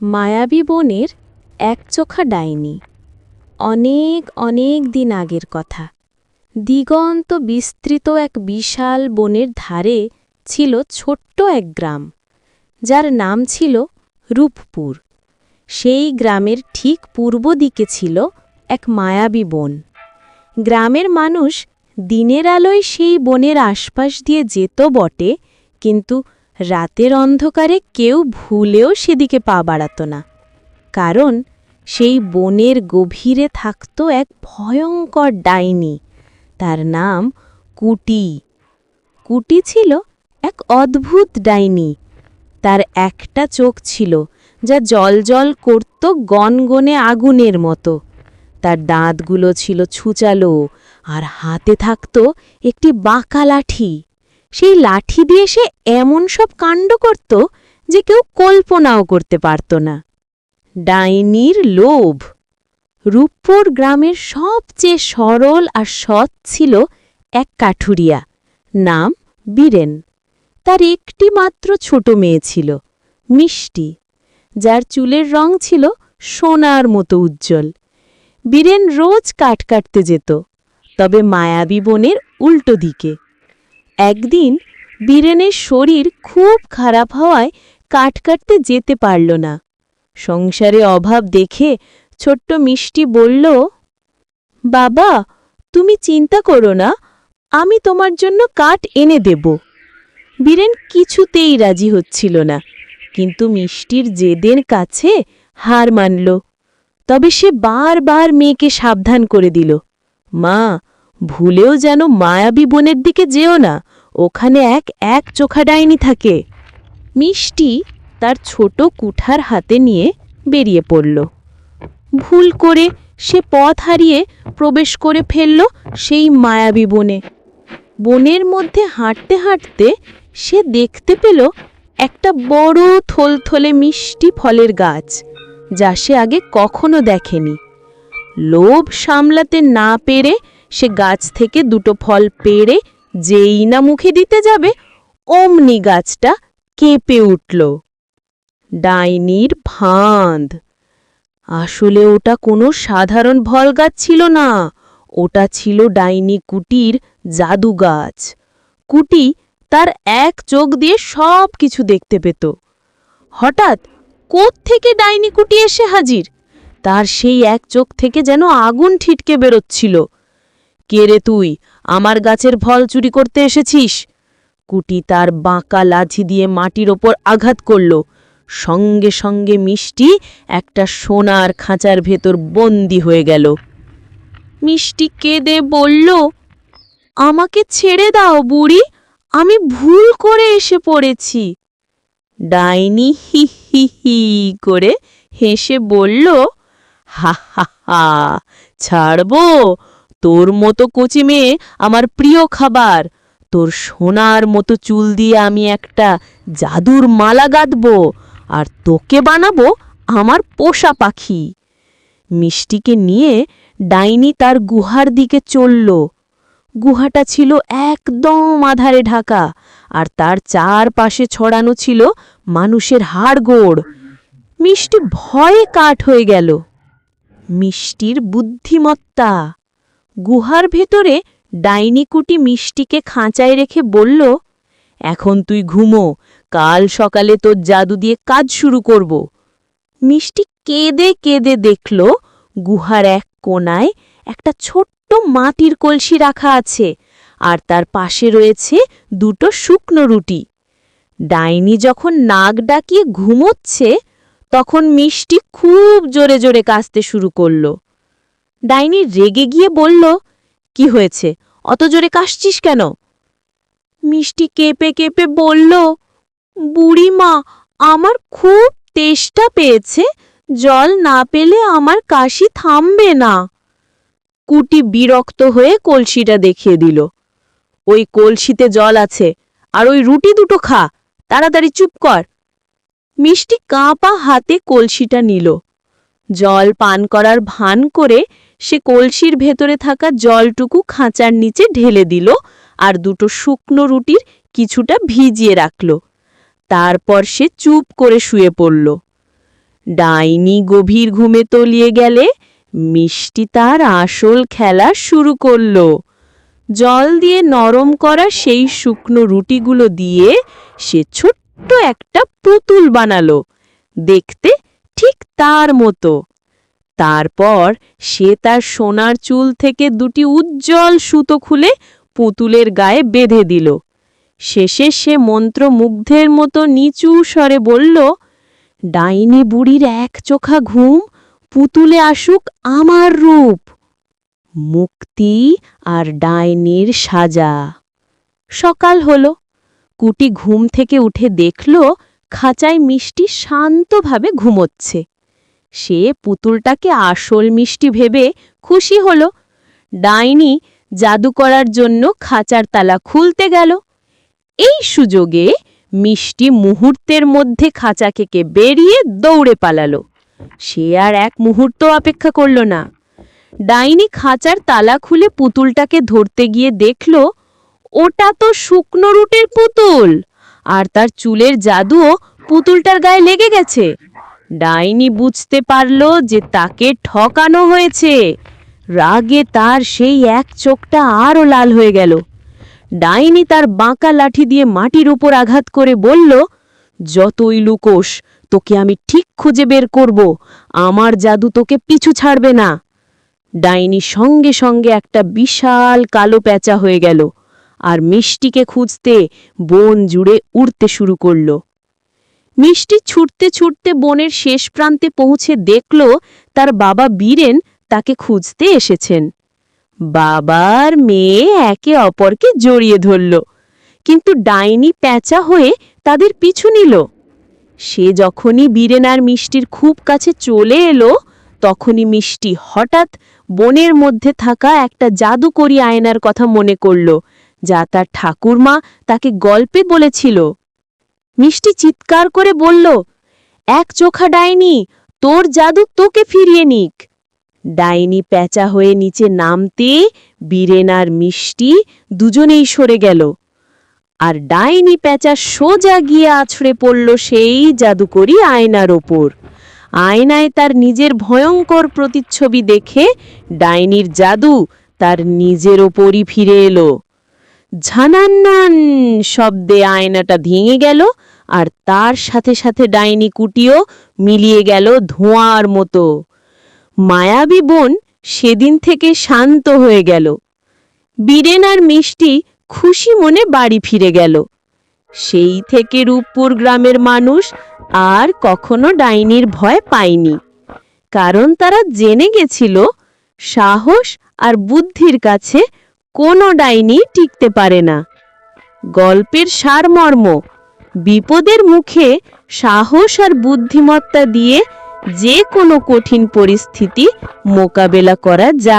মায়াবী বনের একচোখা ডাইনি। অনেক অনেক দিন আগের কথা। দিগন্ত বিস্তৃত এক বিশাল বনের ধারে ছিল ছোট্ট এক গ্রাম, যার নাম ছিল রূপপুর। সেই গ্রামের ঠিক পূর্ব দিকে ছিল এক মায়াবী বন। গ্রামের মানুষ দিনের আলোয় সেই বনের আশপাশ দিয়ে যেত বটে, কিন্তু রাতের অন্ধকারে কেউ ভুলেও সেদিকে পা বাড়াত না। কারণ সেই বনের গভীরে থাকত এক ভয়ঙ্কর ডাইনি। তার নাম কুটি। কুটি ছিল এক অদ্ভুত ডাইনি। তার একটা চোখ ছিল যা জলজল করত গনগনে আগুনের মতো। তার দাঁতগুলো ছিল ছুচালো আর হাতে থাকত একটি বাঁকা লাঠি। সেই লাঠি দিয়ে সে এমন সব কাণ্ড করত যে কেউ কল্পনাও করতে পারত না। ডাইনির লোভ। রূপপুর গ্রামের সবচেয়ে সরল আর সৎ ছিল এক কাঠুরিয়া, নাম বীরেন। তার একটি মাত্র ছোট মেয়ে ছিল, মিষ্টি, যার চুলের রং ছিল সোনার মতো উজ্জ্বল। বীরেন রোজ কাঠ কাটতে যেত, তবে মায়াবী বনের উল্টো দিকে। একদিন বীরেনের শরীর খুব খারাপ হওয়ায় কাঠ কাটতে যেতে পারল না। সংসারে অভাব দেখে ছোট্ট মিষ্টি বলল, বাবা, তুমি চিন্তা করো না, আমি তোমার জন্য কাঠ এনে দেব। বীরেন কিছুতেই রাজি হচ্ছিল না, কিন্তু মিষ্টির জেদের কাছে হার মানল। তবে সে বারবার মেয়েকে সাবধান করে দিল, মা ভুলেও যেন মায়াবী বনের দিকে যেও না, ওখানে এক এক চোখা ডাইনি থাকে। মিষ্টি তার ছোট কুঠার হাতে নিয়ে বেরিয়ে পড়ল। ভুল করে সে পথ হারিয়ে প্রবেশ করে ফেলল সেই মায়াবী বনে। বনের মধ্যে হাঁটতে হাঁটতে সে দেখতে পেল একটা বড় থলথলে মিষ্টি ফলের গাছ, যা সে আগে কখনো দেখেনি। লোভ সামলাতে না পেরে সে গাছ থেকে দুটো ফল পেড়ে যেই না মুখে দিতে যাবে, অমনি গাছটা কেঁপে উঠল। ডাইনির ফাঁদ। আসলে ওটা কোনো সাধারণ ভল গাছ ছিল না। ওটা ছিল ডাইনি কুটির জাদু গাছ। কুটি তার এক চোখ দিয়ে সব কিছু দেখতে পেত। হঠাৎ থেকে ডাইনি কুটি এসে হাজির? তার সেই এক চোখ থেকে যেন আগুন ঠিটকে বেরোচ্ছিল। কে রে তুই? আমার গাছের ফল চুরি করতে এসেছিস? কুটি তার বাঁকা লাঝি দিয়ে মাটির ওপর আঘাত করল। সঙ্গে সঙ্গে মিষ্টি একটা সোনার খাঁচার ভেতর বন্দি হয়ে গেল। মিষ্টি কেঁদে বলল, আমাকে ছেড়ে দাও বুড়ি, আমি ভুল করে এসে পড়েছি। ডাইনি হি হি হি করে হেসে বলল, হা হা হা, ছাড়বো? তোর মতো কচি মেয়ে আমার প্রিয় খাবার। তোর সোনার মতো চুল দিয়ে আমি একটা জাদুর মালা গাঁথব আর তোকে বানাবো আমার পোষা পাখি। মিষ্টিকে নিয়ে ডাইনি তার গুহার দিকে চলল। গুহাটা ছিল একদম আধারে ঢাকা আর তার চারপাশে ছড়ানো ছিল মানুষের হাড়গোড়। মিষ্টি ভয়ে কাঠ হয়ে গেল। মিষ্টির বুদ্ধিমত্তা। গুহার ভেতরে ডাইনিকুটি মিষ্টিকে খাঁচায় রেখে বলল, এখন তুই ঘুমো, কাল সকালে তোর জাদু দিয়ে কাজ শুরু করব। মিষ্টি কেঁদে কেঁদে দেখল, গুহার এক কোনায় একটা ছোট্ট মাটির কলসি রাখা আছে, আর তার পাশে রয়েছে দুটো শুকনো রুটি। ডাইনি যখন নাক ডাকিয়ে ঘুমোচ্ছে, তখন মিষ্টি খুব জোরে জোরে কাঁচতে শুরু করল। ডাইনি রেগে গিয়ে বলল, কি হয়েছে? অত জোরে কাশছিস কেন? মিষ্টি কেঁপে কেঁপে বলল, বুড়িমা, আমার খুব তেষ্টা পেয়েছে। জল না পেলে আমার কাশি থামবে না। কুটি বিরক্ত হয়ে কলসিটা দেখিয়ে দিল। ওই কলসিতে জল আছে, আর ওই রুটি দুটো খা, তাড়াতাড়ি চুপ কর। মিষ্টি কাঁপা হাতে কলসিটা নিল। জল পান করার ভান করে সে কলসির ভেতরে থাকা জলটুকু খাঁচার নিচে ঢেলে দিল আর দুটো শুকনো রুটির কিছুটা ভিজিয়ে রাখল। তারপর সে চুপ করে শুয়ে পড়ল। ডাইনি গভীর ঘুমে তলিয়ে গেলে মিষ্টি তার আসল খেলা শুরু করল। জল দিয়ে নরম করা সেই শুকনো রুটিগুলো দিয়ে সে ছোট্ট একটা পুতুল বানালো। দেখতে ঠিক তার মতো। তারপর সে তার সোনার চুল থেকে দুটি উজ্জ্বল সুতো খুলে পুতুলের গায়ে বেঁধে দিল। শেষে সে মন্ত্রমুগ্ধের মতো নিচু স্বরে বলল, ডাইনি বুড়ির এক চোখা ঘুম, পুতুলে আসুক আমার রূপ। মুক্তি আর ডাইনির সাজা। সকাল হল। কুটি ঘুম থেকে উঠে দেখল, খাঁচায় মিষ্টি শান্তভাবে ঘুমোচ্ছে। সে পুতুলটাকে আসল মিষ্টি ভেবে খুশি হল। ডাইনি জাদু করার জন্য খাঁচার তালা খুলতে গেল। এই সুযোগে মিষ্টি মুহূর্তের মধ্যে খাঁচা থেকে বেরিয়ে দৌড়ে পালালো। সে আর এক মুহূর্ত অপেক্ষা করল না। ডাইনি খাঁচার তালা খুলে পুতুলটাকে ধরতে গিয়ে দেখল, ওটা তো শুকনো রুটের পুতুল, আর তার চুলের জাদুও পুতুলটার গায়ে লেগে গেছে। ডাইনি বুঝতে পারল যে তাকে ঠকানো হয়েছে। রাগে তার সেই এক চোখটা আরও লাল হয়ে গেল। ডাইনি তার বাঁকা লাঠি দিয়ে মাটির উপর আঘাত করে বলল, যতই লুকোস, তোকে আমি ঠিক খুঁজে বের করব। আমার জাদু তোকে পিছু ছাড়বে না। ডাইনি সঙ্গে সঙ্গে একটা বিশাল কালো প্যাঁচা হয়ে গেল আর মিষ্টিকে খুঁজতে বন জুড়ে উড়তে শুরু করল। মিষ্টি ছুটতে ছুটতে বনের শেষ প্রান্তে পৌঁছে দেখল তার বাবা বীরেন তাকে খুঁজতে এসেছেন। বাবার মেয়ে একে অপরকে জড়িয়ে ধরল, কিন্তু ডাইনি প্যাঁচা হয়ে তাদের পিছু নিল। সে যখনই বীরেন আর মিষ্টির খুব কাছে চলে এলো, তখনই মিষ্টি হঠাৎ বনের মধ্যে থাকা একটা জাদুকরি আয়নার কথা মনে করল, যা তার ঠাকুরমা তাকে গল্পে বলেছিল। মিষ্টি চিৎকার করে বলল, এক চোখা ডাইনি, তোর জাদু তোকে ফিরিয়ে নিক। ডাইনি প্যাঁচা হয়ে নিচে নামতে বীরেন আর মিষ্টি দুজনেই সরে গেল। আর ডাইনি প্যাঁচা সোজা গিয়ে আছড়ে পড়ল সেই জাদুকরি আয়নার ওপর। আয়নায় তার নিজের ভয়ঙ্কর প্রতিচ্ছবি দেখে ডাইনির জাদু তার নিজের ওপরই ফিরে এলো। ঝানান্নান শব্দে আয়নাটা ভেঙে গেল আর তার সাথে সাথে ডাইনি কুটিও মিলিয়ে গেল ধোঁয়ার মতো। মায়াবী বোন সেদিন থেকে শান্ত হয়ে গেল। বীরেন আর মিষ্টি খুশি মনে বাড়ি ফিরে গেল। সেই থেকে রূপপুর গ্রামের মানুষ আর কখনো ডাইনির ভয় পায়নি। কারণ তারা জেনে গেছিল সাহস আর বুদ্ধির কাছে কোনো ডাইনি টিকতে পারে না। গল্পের সারমর্ম বিপদের মুখে সাহস আর বুদ্ধিমত্তা দিয়ে যে কোনো কঠিন পরিস্থিতি মোকাবেলা করা যায়।